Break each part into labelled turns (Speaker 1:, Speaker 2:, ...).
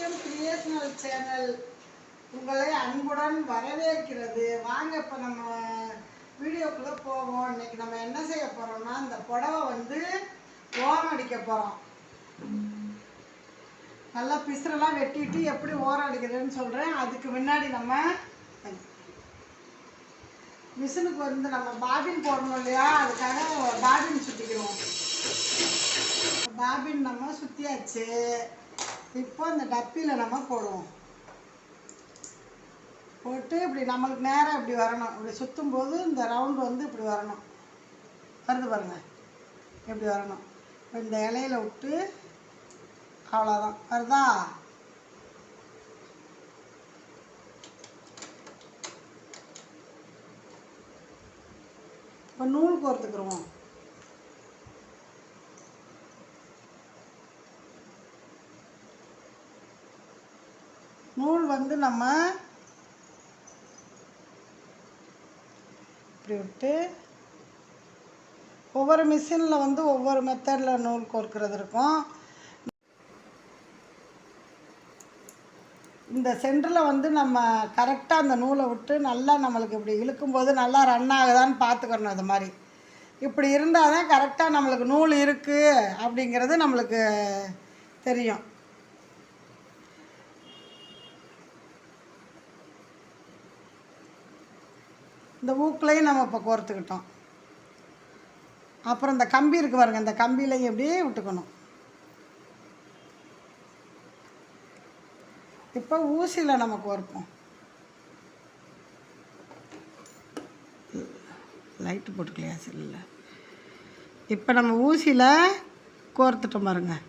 Speaker 1: சத்தியம் creational channel உங்களை அன்புடன் வரவேற்கிறது. வாங்க இப்போ நம்ம வீடியோக்குள்ளே போவோம். இன்னைக்கு நம்ம என்ன செய்ய போகிறோம்னா இந்த புடவை வந்து ஓரம் அடிக்க போகிறோம் நல்லா பிசுறெல்லாம் வெட்டிட்டு எப்படி ஓரம் அடிக்கிறதுன்னு சொல்கிறேன் அதுக்கு முன்னாடி நம்ம மிஷினுக்கு வந்து நம்ம பாபின் போடணும் இல்லையா? அதுக்காக பாபின் சுற்றிக்கிறோம் பாபின் நம்ம சுற்றியாச்சு இப்போ இந்த டப்பியில் நம்ம போடுவோம். போட்டு இப்படி நம்மளுக்கு நேராக இப்படி வரணும். இப்படி சுற்றும் போது இந்த ரவுண்டு வந்து இப்படி வரணும். வருது பாருங்கள் இப்படி வரணும். இந்த இலையில விட்டு அவ்வளோதான் வருதா? இப்போ நூல் கோர்த்துக்குருவோம். நூல் வந்து நம்ம இப்படி விட்டு ஒவ்வொரு மிஷினில் வந்து ஒவ்வொரு மெத்தடில் நூல் கோர்க்கிறது இருக்கும். இந்த சென்டரில் வந்து நம்ம கரெக்டாக அந்த நூலை விட்டு நல்லா நம்மளுக்கு இப்படி இழுக்கும்போது நல்லா ரன் ஆகுதான்னு பார்த்துக்கணும் அது மாதிரி. இப்படி இருந்தால் தான் கரெக்டாக நம்மளுக்கு நூல் இருக்குது அப்படிங்கிறது நம்மளுக்கு தெரியும். இந்த ஊக்கிலையும் நம்ம இப்போ கோர்த்துக்கிட்டோம். அப்புறம் இந்த கம்பி இருக்குது பாருங்க இந்த கம்பியிலையும் எப்படியே விட்டுக்கணும். இப்போ ஊசியில் நம்ம கோர்ப்போம். லைட்டு போட்டுக்கலையா சரியில்லை. இப்போ நம்ம ஊசியில் கோர்த்துட்டோம் பாருங்கள்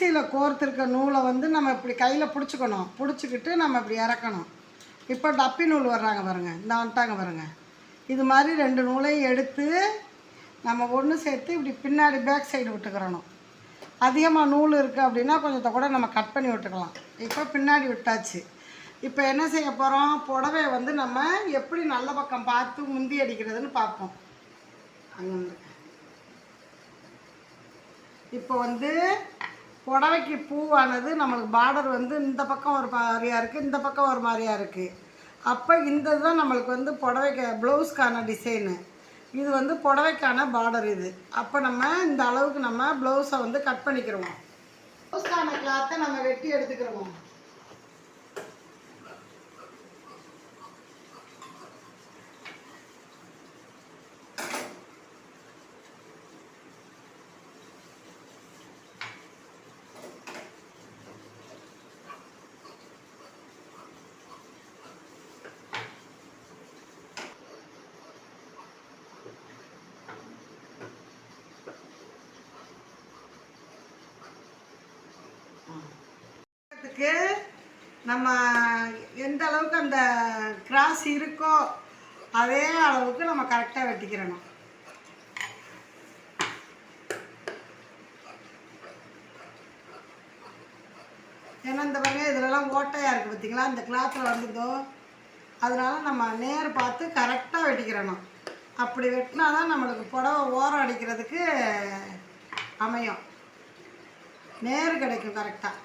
Speaker 1: ஊசியில் கோர்த்துருக்க நூலை வந்து நம்ம இப்படி கையில் பிடிச்சிக்கணும். பிடிச்சிக்கிட்டு நம்ம இப்படி இறக்கணும். இப்போ டப்பி நூல் வர்றாங்க பாருங்கள் இந்த வந்துட்டாங்க பாருங்க. இது மாதிரி ரெண்டு நூலையும் எடுத்து நம்ம ஒன்று சேர்த்து இப்படி பின்னாடி பேக் சைடு விட்டுக்கிறணும். அதிகமாக நூல் இருக்குது அப்படின்னா கொஞ்சத்தை கூட நம்ம கட் பண்ணி விட்டுக்கலாம். இப்போ பின்னாடி விட்டாச்சு. இப்போ என்ன செய்ய போகிறோம் புடவைய வந்து நம்ம எப்படி நல்ல பக்கம் பார்த்து முந்தி அடிக்கிறதுன்னு பார்ப்போம். அங்கே இப்போ வந்து புடவைக்கு பூவானது நம்மளுக்கு பார்டர் வந்து இந்த பக்கம் ஒரு மாதிரியாக இருக்குது இந்த பக்கம் ஒரு மாதிரியா இருக்குது அப்போ இந்த இதுதான் நம்மளுக்கு வந்து புடவைக்கு ப்ளவுஸ்க்கான டிசைனு இது வந்து புடவைக்கான பார்டர் இது. அப்போ நம்ம இந்த அளவுக்கு நம்ம ப்ளவுஸை வந்து கட் பண்ணிக்கிறோம் ப்ளவுஸ்க்கான கிளாத்தை நம்ம வெட்டி எடுத்துக்கிறோம் அதுக்கு நம்ம எந்த அளவுக்கு அந்த கிராஸ் இருக்கோ அதே அளவுக்கு நம்ம கரெக்டாக வெட்டிக்கிறணும். ஏன்னா இந்த பாருங்க இதுலலாம் ஓட்டையாக இருக்குது பார்த்திங்களா இந்த கிளாத்தில் வந்துதோ அதனால் நம்ம நேர் பார்த்து கரெக்டாக வெட்டிக்கிறணும். அப்படி வெட்டினா தான் நம்மளுக்கு புடவை ஓரம் அடிக்கிறதுக்கு அமையும். நேர் கிடைக்கும் கரெக்டாக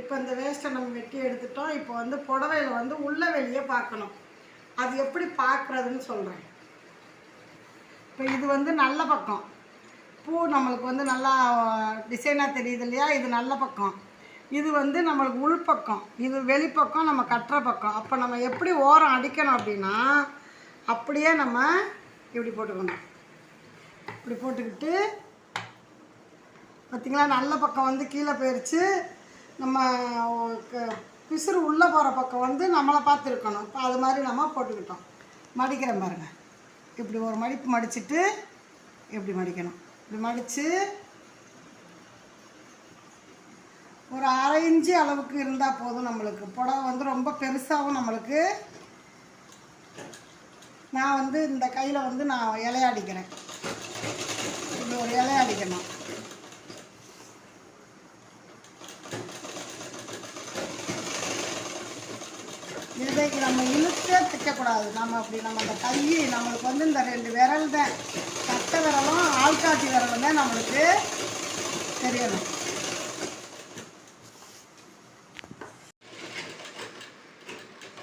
Speaker 1: இப்போ இந்த வேஸ்ட்டை நம்ம வெட்டி எடுத்துட்டோம். இப்போ வந்து புடவையில் வந்து உள்ள வெளியே பார்க்கணும். அது எப்படி பார்க்குறதுன்னு சொல்கிறேன் இப்போ இது வந்து நல்ல பக்கம். பூ நம்மளுக்கு வந்து நல்லா டிசைனாக தெரியுது இல்லையா? இது நல்ல பக்கம். இது வந்து நம்மளுக்கு உள் பக்கம். இது வெளிப்பக்கம் நம்ம கட்டுற பக்கம். அப்போ நம்ம எப்படி ஓரம் அடிக்கணும் அப்படின்னா அப்படியே நம்ம இப்படி போட்டுக்கணும். இப்படி போட்டுக்கிட்டு பார்த்திங்களா நல்ல பக்கம் வந்து கீழே போயிடுச்சு நம்ம க- பிசுறு உள்ளே போகிற பக்கம் வந்து நம்மளை பார்த்துருக்கணும். இப்போ அது மாதிரி நம்ம போட்டுக்கிட்டோம். மடிக்கிறேன் பாருங்க. இப்படி ஒரு மடிப்பு மடிச்சிட்டு இப்படி மடிக்கணும். இப்படி மடித்து ஒரு அரை இன்ச்சு அளவுக்கு இருந்தால் போதும் நம்மளுக்கு. புடவை வந்து ரொம்ப பெருசாகவும் நம்மளுக்கு. நான் வந்து இந்த கையில் வந்து நான் இலையாடிக்கிறேன் இப்படி ஒரு இலையாடிக்கணும் இதைக்கு நம்ம இழுத்தே வைக்கக்கூடாது நம்ம அப்படி நம்ம அந்த கை நம்மளுக்கு வந்து இந்த ரெண்டு விரல் தான். கட்டை விரலும் ஆள்காட்டி விரலும் தான் நம்மளுக்கு தெரியணும்.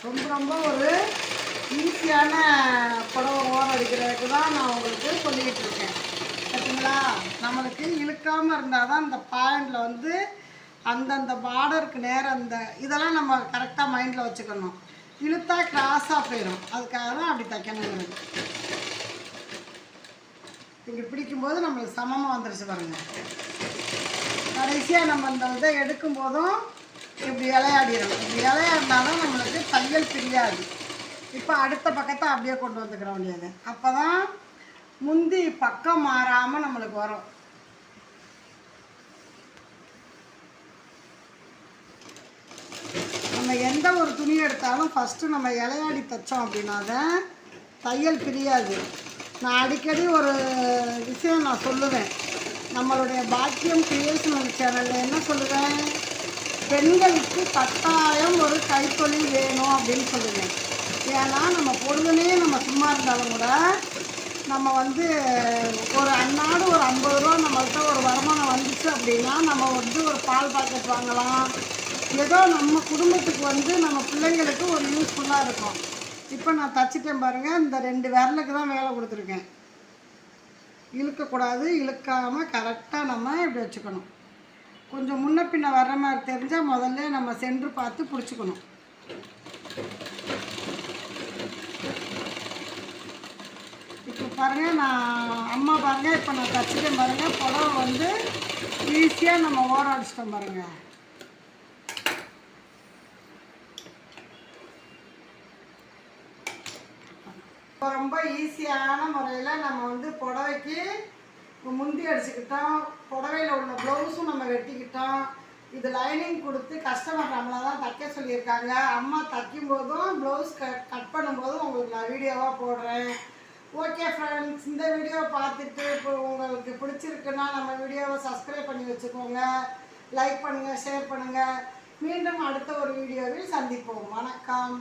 Speaker 1: ரொம்ப ரொம்ப ஒரு ஈஸியான புடவை ஓரம் அடிக்கிறதுக்கு தான் நான் உங்களுக்கு சொல்லிக்கிட்டு இருக்கேன். பார்த்தீங்களா நம்மளுக்கு இழுக்காமல் இருந்தால் தான் அந்த பாயிண்டில் வந்து அந்தந்த பார்டருக்கு நேரம் அந்த இதெல்லாம் நம்ம கரெக்டாக மைண்டில் வச்சுக்கணும். இழுத்தா கிராஸாக போயிடும் அதுக்காக தான் அப்படி தைக்கணுங்கிறது. இப்படி பிடிக்கும்போது நம்மளுக்கு சமமாக வந்துருச்சு பாருங்க. கடைசியாக நம்ம அந்த இதை எடுக்கும் போதும் இப்படி இலையாடிடும் இப்படி இலையாடினா தான் நம்மளுக்கு தையல் பிரியாது. இப்போ அடுத்த பக்கத்தை அப்படியே கொண்டு வந்துக்கிற வேண்டியது. அப்போ தான் முந்தி பக்கம் மாறாமல் நம்மளுக்கு வரும். நம்ம எந்த ஒரு துணி எடுத்தாலும் ஃபஸ்ட்டு நம்ம இலையாடி தைச்சோம் அப்படின்னா தான் தையல் பிரியாது. நான் அடிக்கடி ஒரு விஷயம் நான் சொல்லுவேன். நம்மளுடைய பாக்கியம் கிரியேஷனல் சேனலில் என்ன சொல்லுவேன்? பெண்களுக்கு கட்டாயம் ஒரு கைத்தொழில் வேணும் அப்படின்னு சொல்லுவேன். ஏன்னா நம்ம பொழுதுனே நம்ம சும்மா இருந்தாலும் கூட நம்ம வந்து ஒரு அன்னாடு ஒரு ஐம்பது ரூபா நம்மள்கிட்ட ஒரு வருமானம் வந்துச்சு அப்படின்னா நம்ம வந்து ஒரு பால் பாக்கெட் வாங்கலாம். ஏதோ நம்ம குடும்பத்துக்கு வந்து நம்ம பிள்ளைங்களுக்கு ஒரு யூஸ்ஃபுல்லாக இருக்கும். இப்போ நான் தச்சுட்டேன் பாருங்கள் இந்த ரெண்டு விரலுக்கு தான் வேலை கொடுத்துருக்கேன். இழுக்கக்கூடாது இழுக்காமல் கரெக்டாக நம்ம இப்படி வச்சுக்கணும். கொஞ்சம் முன்ன பின்ன வர்ற மாதிரி தெரிஞ்சால் முதல்ல நம்ம சென்று பார்த்து பிடிச்சிக்கணும் இப்போ பாருங்கள் நான் அம்மா பாருங்கள் இப்போ நான் தச்சிட்டேன் பாருங்கள் புடவை வந்து ஈஸியாக நம்ம ஓர அடிச்சிட்டோம் பாருங்கள் இப்போ ரொம்ப ஈஸியான முறையில் நம்ம வந்து புடவைக்கு முந்தி அடிச்சுக்கிட்டோம் புடவையில் உள்ள ப்ளவுஸும் நம்ம வெட்டிக்கிட்டோம். இது லைனிங் கொடுத்து கஸ்டமர் நம்மளை தான் தைக்க சொல்லியிருக்காங்க. அம்மா தைக்கும் போதும் ப்ளவுஸ் கட் கட் பண்ணும்போதும் உங்களுக்கு நான் வீடியோவாக போடுறேன். ஓகே ஃப்ரெண்ட்ஸ் இந்த வீடியோவை பார்த்துட்டு இப்போ உங்களுக்கு பிடிச்சிருக்குன்னா நம்ம வீடியோவை சப்ஸ்கிரைப் பண்ணி வச்சுக்கோங்க. லைக் பண்ணுங்கள் ஷேர் பண்ணுங்கள் மீண்டும் அடுத்த ஒரு வீடியோவில் சந்திப்போம். வணக்கம்.